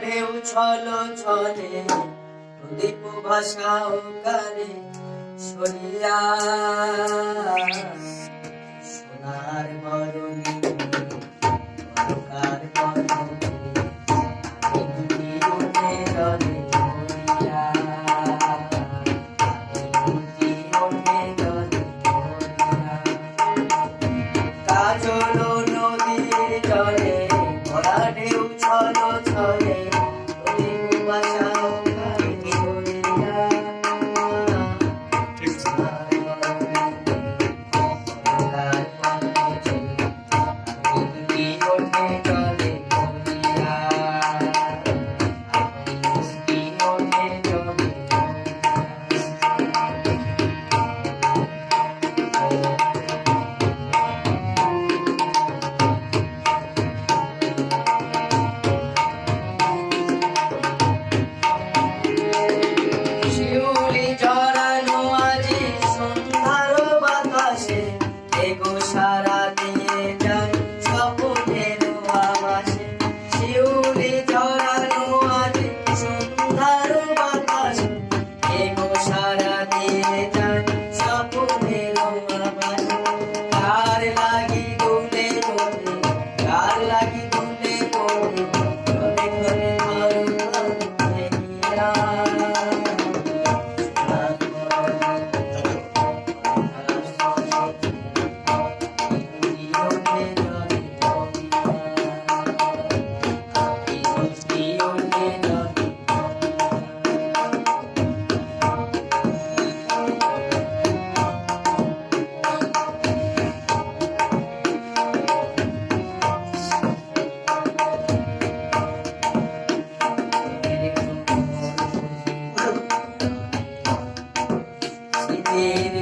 ঢেউ ছল ছলে দীপ ভাষাও করে সরিয়া